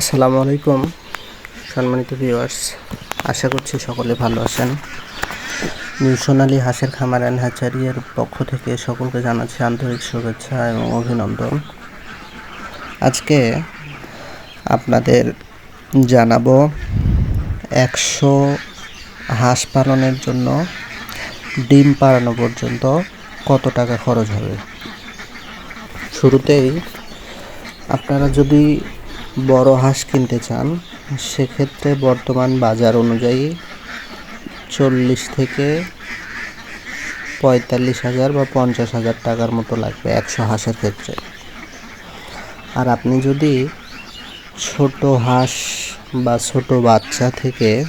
আসসালামু আলাইকুম, সম্মানিত ভিউয়ার্স আশা করছি সকলে ভালো আছেন। নিউ হাঁসের খামার অ্যান্ড হ্যাচারিয়ের পক্ষ থেকে সকলকে জানাচ্ছি আন্তরিক শুভেচ্ছা এবং অভিনন্দন। আজকে আপনাদের জানাব একশো হাঁস পালনের জন্য ডিম পাড়ানো পর্যন্ত কত টাকা খরচ হবে? শুরুতেই আপনারা যদি বড় হাঁস কিনতে চান, সেক্ষেত্রে বর্তমান বাজার অনুযায়ী চল্লিশ থেকে পঁয়তাল্লিশ হাজার বা পঞ্চাশ হাজার টাকার মতো লাগবে একশো হাঁসের ক্ষেত্রে। আর আপনি যদি ছোট হাঁস বা ছোট বাচ্চা থেকে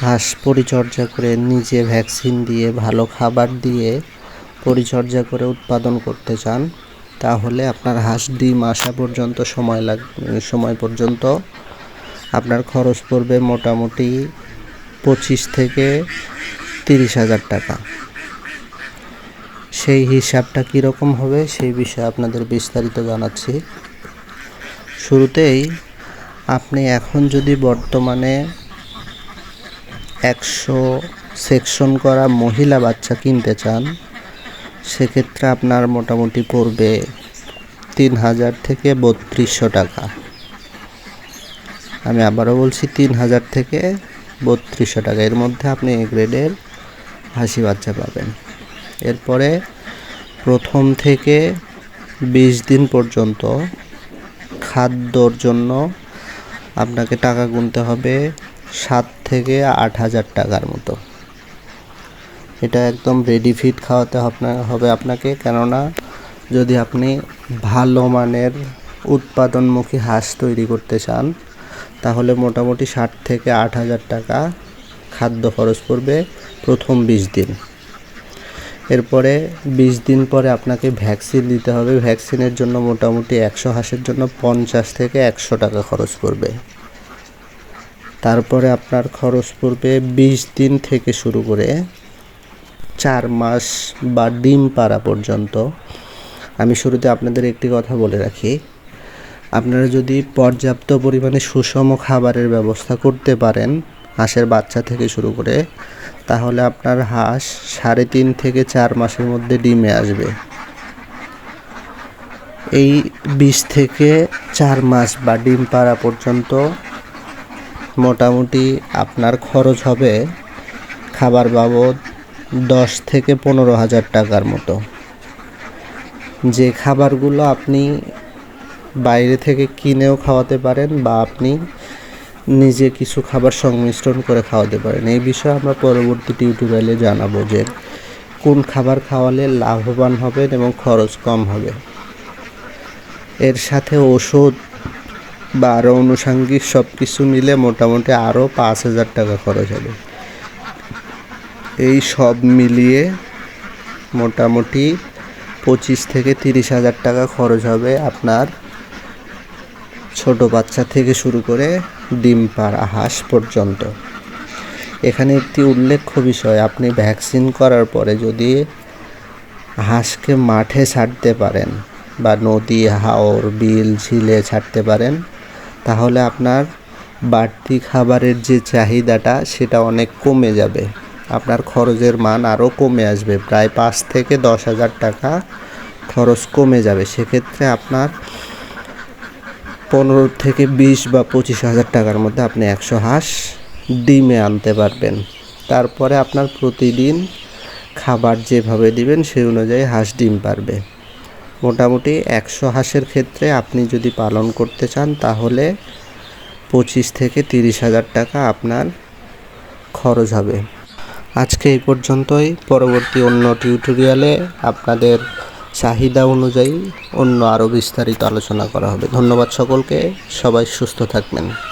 হাঁস পরিচর্যা করে নিজে ভ্যাকসিন দিয়ে, ভালো খাবার দিয়ে পরিচর্যা করে উৎপাদন করতে চান তাহলে আপনার হাঁস ডিম আসা পর্যন্ত সময় লাগ সময় পর্যন্ত আপনার খরচ পড়বে মোটামুটি পঁচিশ থেকে তিরিশ হাজার টাকা। সেই হিসাবটা কীরকম হবে সেই বিষয়ে আপনাদের বিস্তারিত জানাচ্ছি। শুরুতেই আপনি এখন যদি বর্তমানে একশো সেকশন করা মহিলা বাচ্চা কিনতে চান সেক্ষেত্রে আপনার মোটামুটি পড়বে তিন হাজার থেকে বত্রিশশো টাকা। আমি আবারও বলছি তিন হাজার থেকে বত্রিশশো টাকা। এর মধ্যে আপনি এ গ্রেডের হাসি বাচ্চা পাবেন। এরপরে প্রথম থেকে বিশ দিন পর্যন্ত খাদ্যর জন্য আপনাকে টাকা গুনতে হবে সাত থেকে আট হাজার টাকার মতো। এটা একদম রেডি ফিট খাওয়াতে হবে আপনাকে। কেননা, যদি আপনি ভালো মানের উৎপাদনমুখী হাঁস তৈরি করতে চান, তাহলে মোটামুটি ষাট থেকে আট হাজার টাকা খাদ্য খরচ পড়বে প্রথম বিশ দিন। এরপরে বিশ দিন পরে আপনাকে ভ্যাকসিন দিতে হবে। ভ্যাকসিনের জন্য মোটামুটি একশো হাঁসের জন্য পঞ্চাশ থেকে একশো টাকা খরচ পড়বে। তারপরে আপনার খরচ পড়বে বিশ দিন থেকে শুরু করে চার মাস বা ডিম পাড়া পর্যন্ত, আমি শুরুতে আপনাদের একটি কথা বলে রাখি। আপনারা যদি পর্যাপ্ত পরিমাণে সুষম খাবারের ব্যবস্থা করতে পারেন হাঁসের বাচ্চা থেকে শুরু করে, তাহলে আপনার হাঁস সাড়ে তিন থেকে চার মাসের মধ্যে ডিমে আসবে। এই বিশ থেকে চার মাস বা ডিম পাড়া পর্যন্ত মোটামুটি আপনার খরচ হবে খাবার বাবদ দশ থেকে পনেরো হাজার টাকার মতো। যে খাবারগুলো আপনি বাইরে থেকে কিনেও খাওয়াতে পারেন বা আপনি নিজে কিছু খাবার সংমিশ্রণ করে খাওয়াতে পারেন। এই বিষয়ে আমরা পরবর্তী টিউটোরিয়ালে জানাব যে কোন খাবার খাওয়ালে লাভবান হবেন এবং খরচ কম হবে। এর সাথে ওষুধ বা আরও আনুষাঙ্গিক সব কিছু মিলে মোটামুটি আরও পাঁচ হাজার টাকা খরচ হবে। এই সব মিলিয়ে মোটামুটি পঁচিশ থেকে তিরিশ হাজার টাকা খরচ হবে আপনার ছোট বাচ্চা থেকে শুরু করে ডিম পাড়া হাঁস পর্যন্ত। এখানে একটি উল্লেখ্য বিষয়, আপনি ভ্যাকসিন করার পরে যদি হাঁসকে মাঠে ছাড়তে পারেন বা নদী, হাওর, বিল, ঝিলে ছাড়তে পারেন, তাহলে আপনার বাড়তি খাবারের যে চাহিদাটা সেটা অনেক কমে যাবে। আপনার খরচের মান আরও কমে আসবে। প্রায় পাঁচ থেকে দশ হাজার টাকা খরচ কমে যাবে। সেক্ষেত্রে আপনার পনেরো থেকে বিশ বা পঁচিশ হাজার টাকার মধ্যে আপনি একশো হাঁস ডিমে আনতে পারবেন। তারপরে আপনার প্রতিদিন খাবার যেভাবে দিবেন, সেই অনুযায়ী হাঁস ডিম পারবে। মোটামুটি একশো হাঁসের ক্ষেত্রে আপনি যদি পালন করতে চান, তাহলে পঁচিশ থেকে তিরিশ হাজার টাকা আপনার খরচ হবে। আজকে এই পর্যন্তই। পরবর্তী অন্য টিউটোরিয়ালে আপনাদের চাহিদা অনুযায়ী অন্য আরও বিস্তারিত আলোচনা করা হবে। ধন্যবাদ সকলকে। সবাই সুস্থ থাকবেন।